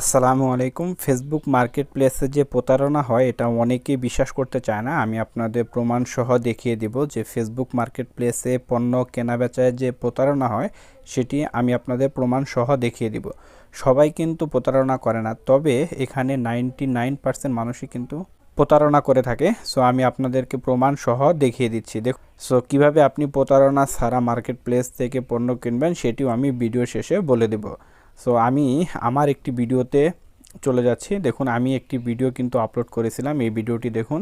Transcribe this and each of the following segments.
আসসালামু আলাইকুম। Facebook market প্লেসে যে প্রতারণা হয়, এটা অনেকেই বিশ্বাস করতে চায় না। আমি আপনাদের প্রমাণ সহ দেখিয়ে দিব যে ফেসবুক মার্কেট প্লেসে পণ্য কেনা বেচায় যে প্রতারণা হয়, সেটি আমি আপনাদের প্রমাণ সহ দেখিয়ে দিব। সবাই কিন্তু প্রতারণা করে না, তবে এখানে নাইনটি নাইন পার্সেন্ট মানুষই কিন্তু প্রতারণা করে থাকে। সো আমি আপনাদেরকে প্রমাণ সহ দেখিয়ে দিচ্ছি। দেখ সো কীভাবে আপনি প্রতারণা সারা মার্কেট প্লেস থেকে পণ্য কিনবেন, সেটিও আমি ভিডিও শেষে বলে দেব। সো আমি আমার একটি ভিডিওতে চলে যাচ্ছি। দেখুন, আমি একটি ভিডিও কিন্তু আপলোড করেছিলাম। এই ভিডিওটি দেখুন।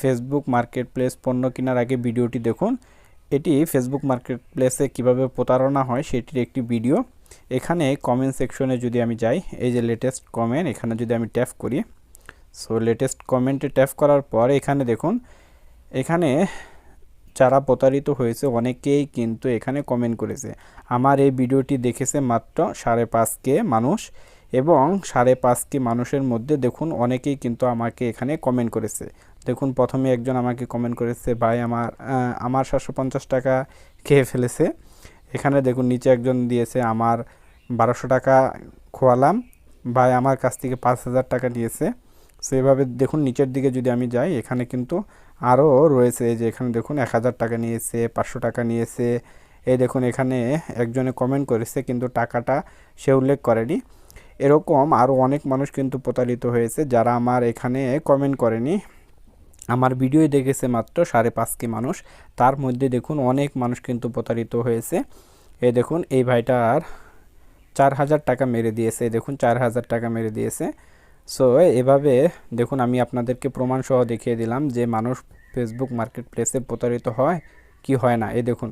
ফেসবুক মার্কেট প্লেস পণ্য কেনার আগে ভিডিওটি দেখুন। এটি ফেসবুক মার্কেট প্লেসে কীভাবে প্রতারণা হয় সেটির একটি ভিডিও। এখানে কমেন্ট সেকশনে যদি আমি যাই, এই যে লেটেস্ট কমেন্ট এখানে যদি আমি ট্যাপ করি। সো লেটেস্ট কমেন্টে ট্যাপ করার পর এখানে দেখুন, এখানে যারা প্রতারিত হয়েছে অনেকেই কিন্তু এখানে কমেন্ট করেছে। আমার এই ভিডিওটি দেখেছে মাত্র সাড়ে পাঁচ কে মানুষ এবং সাড়ে পাঁচ কে মানুষের মধ্যে দেখুন অনেকেই কিন্তু আমাকে এখানে কমেন্ট করেছে। দেখুন প্রথমে একজন আমাকে কমেন্ট করেছে, ভাই, আমার আমার সাতশো পঞ্চাশ টাকা খেয়ে ফেলেছে। এখানে দেখুন নিচে একজন দিয়েছে, আমার বারোশো টাকা খোয়ালাম। ভাই, আমার কাছ থেকে পাঁচ হাজার টাকা নিয়েছে। সেভাবে দেখুন নিচের দিকে যদি আমি যাই, এখানে কিন্তু আরও রয়েছে যে এখানে দেখুন এক হাজার টাকা নিয়েছে, পাঁচশো টাকা নিয়েছে। এই দেখুন এখানে একজনে কমেন্ট করেছে কিন্তু টাকাটা সে উল্লেখ করেনি। এরকম আরও অনেক মানুষ কিন্তু প্রতারিত হয়েছে যারা আমার এখানে কমেন্ট করেনি। আমার ভিডিওই দেখেছে মাত্র সাড়ে পাঁচটি মানুষ। তার মধ্যে দেখুন অনেক মানুষ কিন্তু প্রতারিত হয়েছে। এ দেখুন এই ভাইটার চার হাজার টাকা মেরে দিয়েছে। দেখুন চার হাজার টাকা মেরে দিয়েছে। সো এভাবে দেখুন, আমি আপনাদেরকে প্রমাণ সহ দেখিয়ে দিলাম যে মানুষ ফেসবুক মার্কেট প্লেসে প্রতারিত হয় কি হয় না। এ, দেখুন,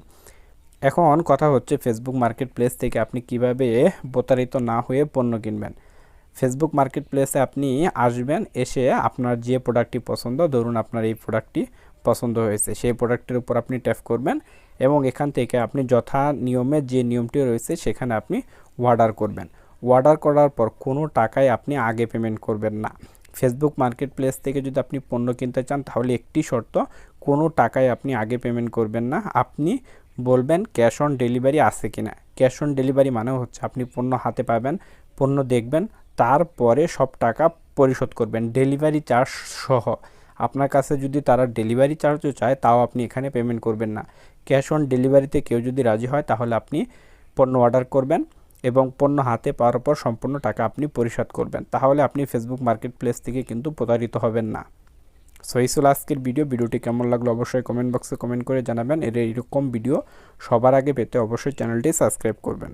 এখন কথা হচ্ছে ফেসবুক মার্কেট প্লেস থেকে আপনি কীভাবে প্রতারিত না হয়ে পণ্য কিনবেন। ফেসবুক মার্কেট প্লেসে আপনি আসবেন, এসে আপনার যে প্রোডাক্টটি পছন্দ, ধরুন আপনার এই প্রোডাক্টটি পছন্দ হয়েছে, সেই প্রোডাক্টের উপর আপনি ট্যাপ করবেন এবং এখান থেকে আপনি যথা নিয়মে যে নিয়মটি রয়েছে, সেখানে আপনি অর্ডার করবেন। অর্ডার করার পর কোনো টাকায় আপনি আগে পেমেন্ট করবেন না। ফেসবুক মার্কেট প্লেস থেকে যদি আপনি পণ্য কিনতে চান, তাহলে একটি শর্ত, কোনো টাকায় আপনি আগে পেমেন্ট করবেন না। আপনি বলবেন ক্যাশ অন ডেলিভারি আছে কিনা। ক্যাশ অন ডেলিভারি মানে হচ্ছে আপনি পণ্য হাতে পাবেন, পণ্য দেখবেন, তারপরে সব টাকা পরিশোধ করবেন। ডেলিভারি চার্জ সহ। আপনার কাছে যদি তারা ডেলিভারি চার্জও চায়, তাও আপনি এখানে পেমেন্ট করবেন না। ক্যাশ অন ডেলিভারিতে কেউ যদি রাজি হয়, তাহলে আপনি পণ্য অর্ডার করবেন। এবং পণ্য হাতে পাওয়ার পর সম্পূর্ণ টাকা আপনি পরিশোধ করবেন। তাহলে আপনি ফেসবুক মার্কেট প্লেস থেকে কিন্তু প্রতারিত হবেন না। সো এই ছিল আজকের ভিডিও। ভিডিওটি কেমন লাগল অবশ্যই কমেন্ট বক্সে কমেন্ট করে জানাবেন। এর এরকম ভিডিও সবার আগে পেতে অবশ্যই চ্যানেলটি সাবস্ক্রাইব করবেন।